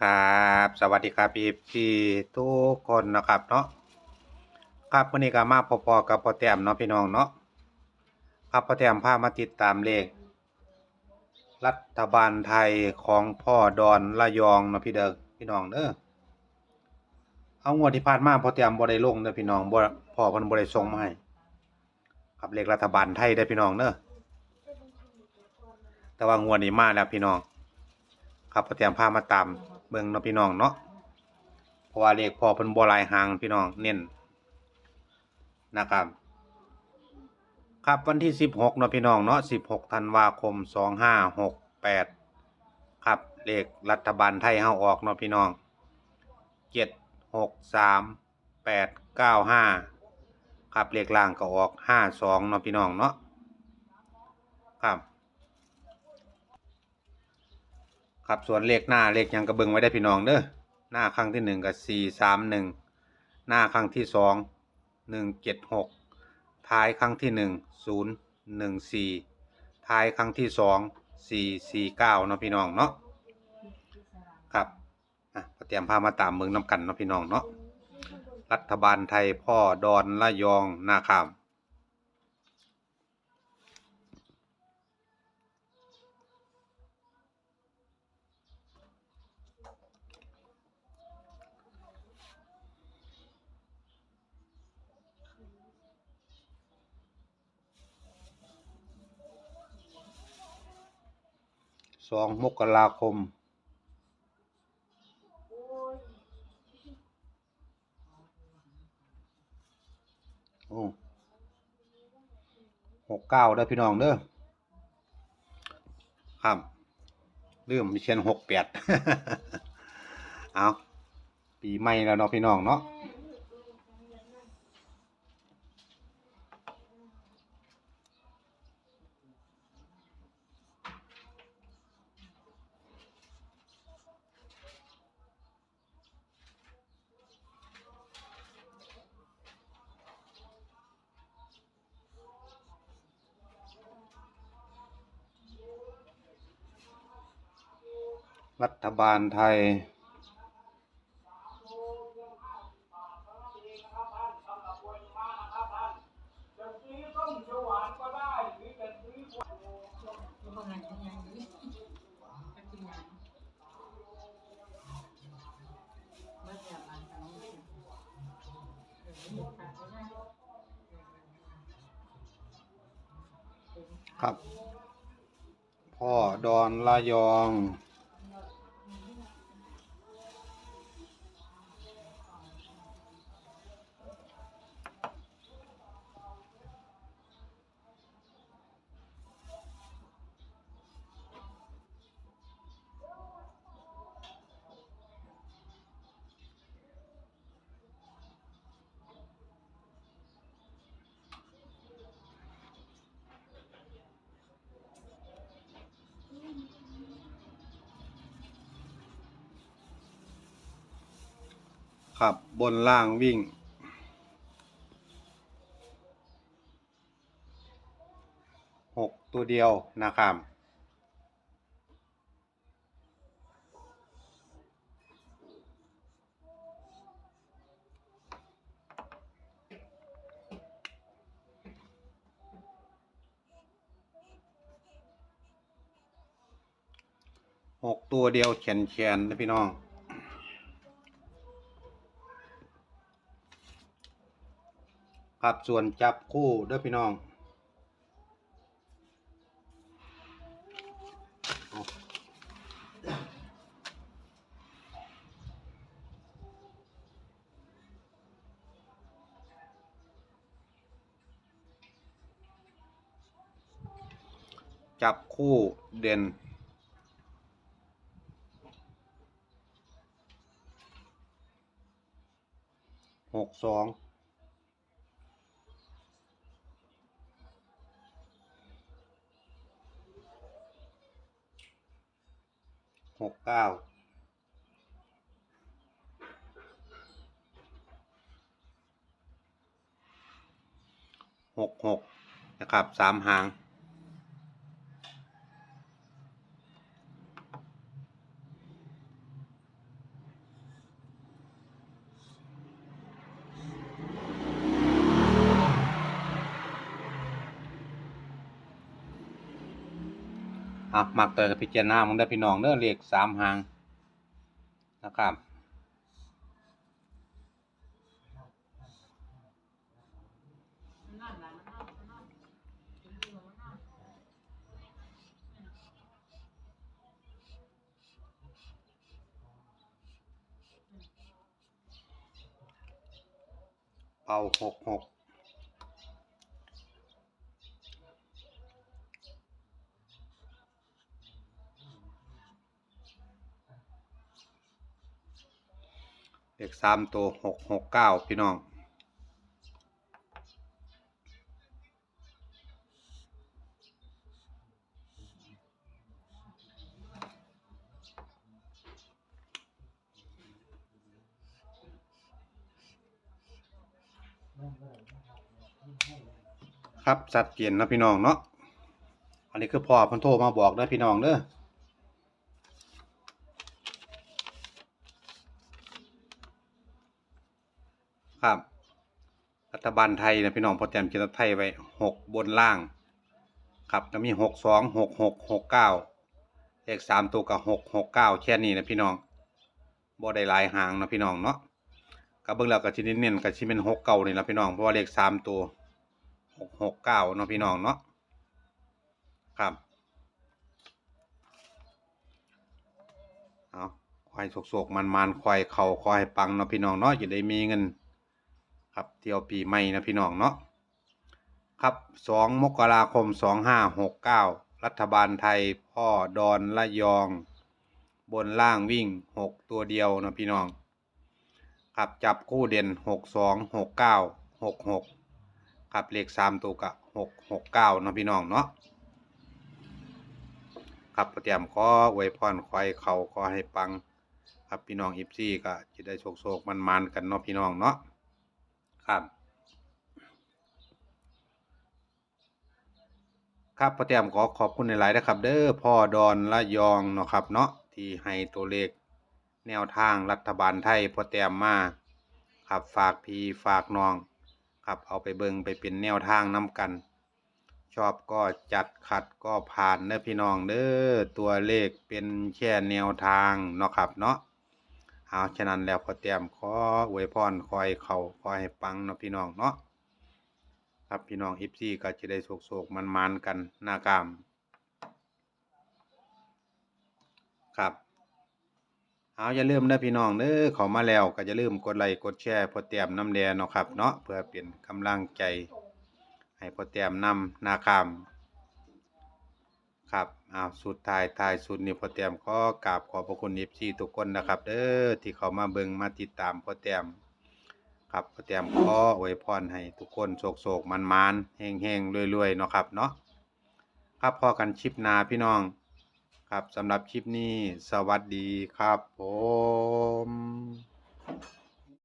ครับ สวัสดีครับพี่พี่ทุกคนนะครับเนาะครับวันนี้ก็มาพอๆกับพ่อแต้มเนาะพี่น้องเนาะครับพ่อแต้มพามาติดตามเลข รัฐบาลไทยของพ่อดอนระยองเนาะพี่เด้อพี่น้องเด้อเอางวดที่ผ่านมาพ่อแต้มบ่ได้ลงเด้อพี่น้องบ่พ่อเพิ่นบ่ได้ส่งมาให้ครับเลขรัฐบาลไทยเด้พี่น้องเด้อแต่ว่างวดนี้มาแล้วพี่น้องครับพ่อแต้มพามาตาม เบิ่งเนาะพี่น้องเนาะเพราะว่าเลขพ่อเพิ่นบ่หลายหางพี่น้องเน้นนะครับ ครับวันที่ 16เนาะพี่น้องเนาะ16ธันวาคม 2568 ครับเลขรัฐบาลไทยเฮาออกเนาะพี่น้อง 763 895 ครับเลขล่างก็ออก 52เนาะพี่น้องเนาะครับ ครับส่วนเลขหน้าเลขยังกระเบิงไว้ได้พี่น้องเด้อหน้าครั้งที่หนึ่งกับสี่สามหนึ่งหน้าครั้งที่สองหนึ่งเจ็ดหกท้ายครั้งที่หนึ่งศูนย์หนึ่งสี่ท้ายครั้งที่สองสี่สี่เก้าเนาะพี่น้องเนาะครับอะเตรียมพามาตามเมืองน้ำกันเนาะพี่น้องเนาะรัฐบาลไทยพ่อดอนละยองนาคาม สองมกราคม โอ้หกเก้าเด้พี่น้องเด้อครับลืมมีเชียนหกแปดเอาปีใหม่แล้วเนาะพี่น้องเนาะ รัฐบาลไทย ครับ พ่อดอนละยอง ครับบนล่างวิ่ง หกตัวเดียวนะครับ หกตัวเดียวแขนแขนนะพี่น้อง ครับส่วนจับคู่เด้อพี่น้องจับคู่เด่น หกสอง กเก้าหกหกนะครับสามหาง ค อะมักเตยกับพิจารณามึงได้พี่น้องเด้อเลขสามหางนะครับเป่าหกหก ขสามตัวหกหกเก้าพี่น้อง ครับสัดเกียนนะพี่น้องเนาะ อันนี้คือพ่อพันโทรมาบอกเด้อพี่น้องเด้อ ครับ รัฐบาลไทยนะพี่น้องพอแจมเขียนรัฐไทยไว้หกบนล่าง ครับก็มีหกสองหกหกหกเก้าเลขสามตัวกับหกหกเก้าแค่นี้นะพี่น้องบ่ได้หลายหางนะพี่น้องเนาะก็เบิ่งแล้วก็สิเน้นๆก็สิเป็นหกเก้านี่ละพี่น้องเพราะว่าเลขสามตัวหกหกเก้าเนาะพี่น้องเนาะครับเอาควายโศกๆมันๆควายเข่าควายปังเนาะพี่น้องเนาะจะได้มีเงิน ครับเที่ยวปีใหม่นะพี่น้องเนาะครับสองมกราคมสองห้าหกเก้ารัฐบาลไทยพ่อดอนละยอง บนล่างวิ่งหกตัวเดียวนะพี่น้องครับจับคู่เด่นหกสองหกเก้าหกหกครับเลขสามตัวกับหกหกเก้านะพี่น้องเนาะครับเตรียมขออวยพรควายเขาขอให้ปัง ครับพี่น้องอิฟซี่ก็จะได้โชคๆมันๆกันเนาะพี่น้องเนาะ ครับ ครับพ่อแต้มขอขอบคุณในหลายๆนะครับ เด้อพ่อดอนละยองเนาะครับเนาะที่ให้ตัวเลขแนวทางรัฐบาลไทยพ่อแต้มมาครับฝากพี่ฝากน้องครับเอาไปเบิงไปเป็นแนวทางน้ำกัน ชอบก็จัดขัดก็ผ่านเด้อพี่น้องเด้อตัวเลขเป็นแค่แนวทางเนาะครับเนาะ เอาฉะนั้นแล้วพอเตรียมขออวยพรคอยเขาคอยให้ปังเนาะพี่น้องเนาะครับพี่น้องอิฟซี่ก็จะได้โศกโศกมันมันกันหน้ากาม ครับ เอาอย่าลืมนะพี่น้องเด้อขามาแล้วก็อย่าลืมกดไลค์กดแชร์พอเตรียมน้ำแดงเนาะครับเนาะเพื่อเป็นกำลังใจ ให้พอเตรียมนำหน้ากาม ครับอ้าวสุดท้ายท้ายสุดนี่พ่อแต้มขอกราบขอบพระคุณเอฟซีทุกคนนะครับ เด้อที่เขามาเบิ่งมาติดตามพ่อแต้มครับพ่อแต้มขออวยพรให้ทุกคนโศกโศกมันมันๆเฮงเฮงๆรวยๆเนาะครับเนาะครับพอกันชิปนาพี่น้อง ครับสำหรับคลิปนี้สวัสดีครับผม